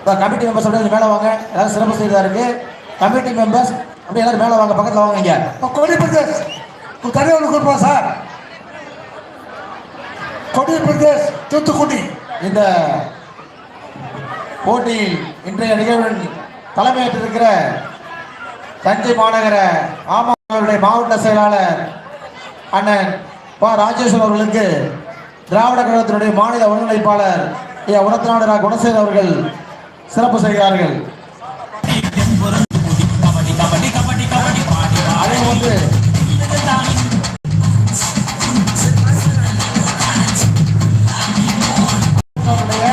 இப்போ committee members அப்படியே மேலே வாங்க. எல்லாரும் சிறப்பு செய்தா இருக்கு. கமிட்டி மெம்பர்ஸ் அப்படியே எல்லாரும் மேலே வாங்க பக்கத்தில் வாங்க இங்க. கொடி பிரதேஷ் தனியாக ஒன்று கொடுப்போம் சார். கொடி பிரதேஷ் தூத்துக்குடி. இந்த போட்டியில் இன்றைய நிகழ்வின் தலைமையேற்றிருக்கிற தஞ்சை மாநகர அமமுகவுடைய மாவட்ட செயலாளர் அண்ணன் ப. ராஜேஸ்வரன் அவர்களுக்கு திராவிட கழகத்தினுடைய மாநில ஒருங்கிணைப்பாளர் ஐயா உரத்தநாடு ரா. குணசேகர் அவர்கள் சிறப்பு செய்கிறார்கள். அவருடைய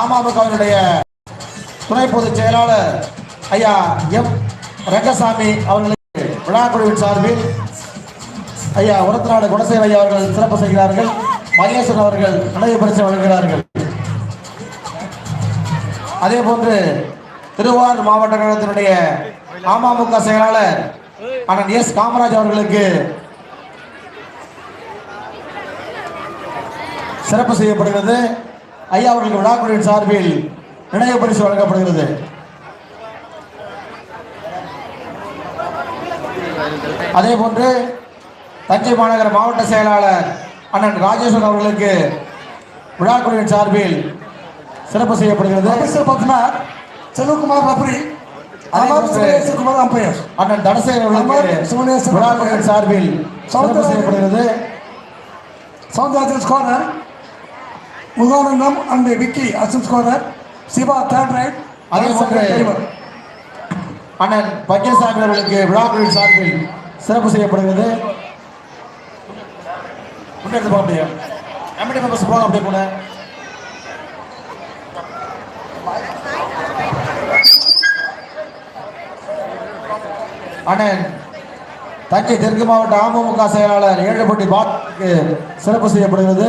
அமமுகவினுடைய துணை பொதுச் செயலாளர் ஐயா எம். ரங்கசாமி அவர்களுக்கு விழாக்குழுவின் சார்பில் ஐயா உரத்தநாடு குணசேவை ஐயா அவர்கள் சிறப்பு செய்கிறார்கள். மகேஸ்வரன் அவர்கள் நினைவு பரிசு வழங்குகிறார்கள். அதே போன்று திருவாரூர் மாவட்ட கழகத்தினுடைய அமமுக செயலாளர் அண்ணன் எஸ் காமராஜ் அவர்களுக்கு சிறப்பு செய்யப்படுகிறது. ஐயா அவர்களுக்கு விழாக்குழுவின் சார்பில் நினைவு பரிசு வழங்கப்படுகிறது. அதே போன்று தஞ்சை மாநகர மாவட்ட செயலாளர் அண்ணன் ராஜேஸ்வரன் அவர்களுக்கு விழாக்குழுவின் சார்பில் சிறப்பு செய்யப்படுகிறது. செல்வகுமார் பப்ரி சுரேஷ்குமார் அம்பையர். அண்ணன் தனசேகர் சார்பில் சிறப்பு. செய்யப்படுகிறது. Soundararajan scorer Mukanandam and Vicky Asan scorer Siva third right அதே போன்று அண்ணன் பக்கியசாமி அவர்களுக்கு சார்பில் சிறப்பு செய்யப்படுகிறது. முன்னெடுத்து போக முடியும் கமிட்டி மெம்பர்ஸ் போக அப்படியே போன அண்ணன் தஞ்சை தெற்கு மாவட்ட அமமுக செயலாளர் ஏழுபட்டி பாட்டுக்கு சிறப்பு செய்யப்படுகிறது.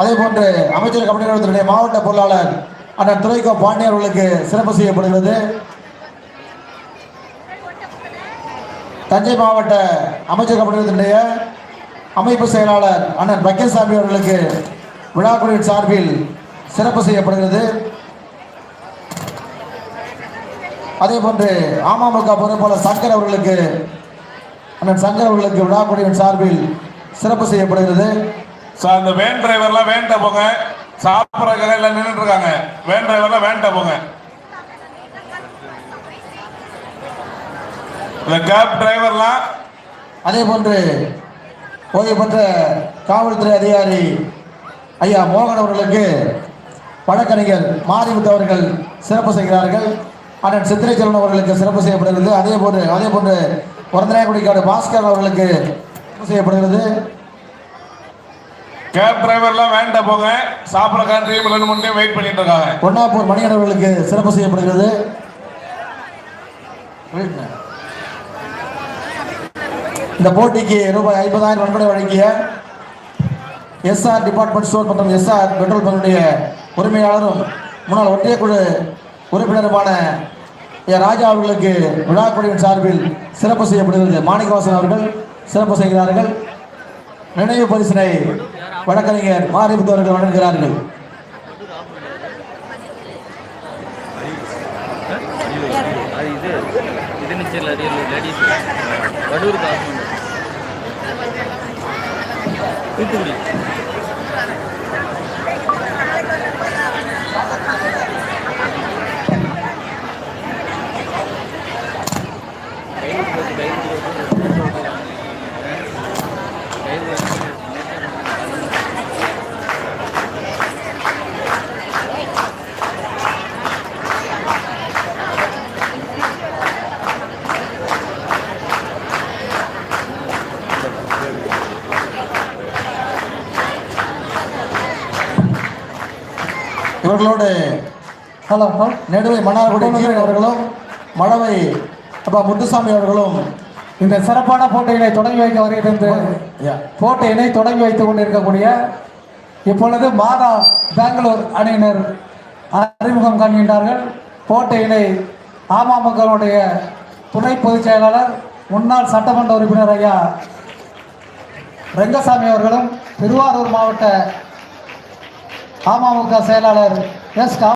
அதே போன்று அமைச்சர் கமிட்டி மாவட்ட பொருளாளர் அண்ணன் துரைக்கோ பாண்டியர் அவர்களுக்கு சிறப்பு செய்யப்படுகிறது. தஞ்சை மாவட்ட அமைச்சர் கமிட்டியினுடைய அமைப்பு செயலாளர் அண்ணன் பக்கியசாமி அவர்களுக்கு விழாக்குழுவின் சார்பில் சிறப்பு செய்யப்படுகிறது. அதே போன்று அமமுக பொறுப்பாளர் சங்கர் அவர்களுக்கு அண்ணன் சங்கர் அவர்களுக்கு விழாக்குழுவின் சார்பில் சிறப்பு செய்யப்படுகிறது. சார் இந்த வேன் டிரைவர்லாம் வேன்ட்ட போங்க. சாப்பிட்றதுக்காக எல்லாம் நின்றுட்டு இருக்காங்க. வேன் டிரைவர்லாம் வேன்ட்ட போங்க. இந்த கேப் டிரைவர்லாம் அதே போன்று ஓய்வு பெற்ற காவல்துறை அதிகாரி ஐயா மோகன் அவர்களுக்கு வழக்கறிஞர் மாரிமுத்து அவர்கள் சிறப்பு செய்கிறார்கள். அண்ணன் சித்திரைச்செல்வன் அவர்களுக்கு சிறப்பு செய்யப்படுகிறது. அதே போன்று அதே போன்று குழந்தைக்குடிக்காடு பாஸ்கர் அவர்களுக்கு சிறப்பு செய்யப்படுகிறது. கேப் டிரைவர்லாம் வேன்ட்ட போங்க. சாப்பிட்றக்கான டீம் ரெண்டு மூணு வெயிட் பண்ணிட்டு இருக்காங்க. பொன்னாப்பூர் அவர்களுக்கு சிறப்பு செய்யப்படுகிறது. இந்த போட்டிக்கு ரூபாய் ஐம்பதாயிரம் நன்கொடை வழங்கிய எஸ்ஆர் டிபார்ட்மெண்ட் ஸ்டோர் மற்றும் எஸ்ஆர் பெட்ரோல் பங்குடைய உரிமையாளரும் முன்னாள் ஒன்றிய குழு உறுப்பினருமான ராஜா அவர்களுக்கு விழாக்குழுவின் சார்பில் சிறப்பு செய்யப்படுகிறது மாணிக்கவாசன் அவர்கள் சிறப்பு செய்கிறார்கள் நினைவு பரிசினை வழக்கறிஞர் மாரிமுத்து அவர்கள் வழங்குகிறார்கள் தூத்துக்குடி இவர்களோடு ஹலோ நெடுவை மன்னார்குடி கீழ் அவர்களும் மழவை அப்பா முத்துசாமி அவர்களும் இந்த சிறப்பான போட்டிகளை தொடங்கி வைக்க வருகிறது போட்டியினை தொடங்கி வைத்துக் கொண்டிருக்கக்கூடிய இப்பொழுது மாதா பெங்களூர் அணியினர் அறிமுகம் காண்கின்றார்கள். போட்டியினை அமமுகவுடைய துணை பொதுச் செயலாளர் முன்னாள் சட்டமன்ற உறுப்பினர் ஐயா ரெங்கசாமி அவர்களும் திருவாரூர் மாவட்ட அமமுக செயலாளர் எஸ்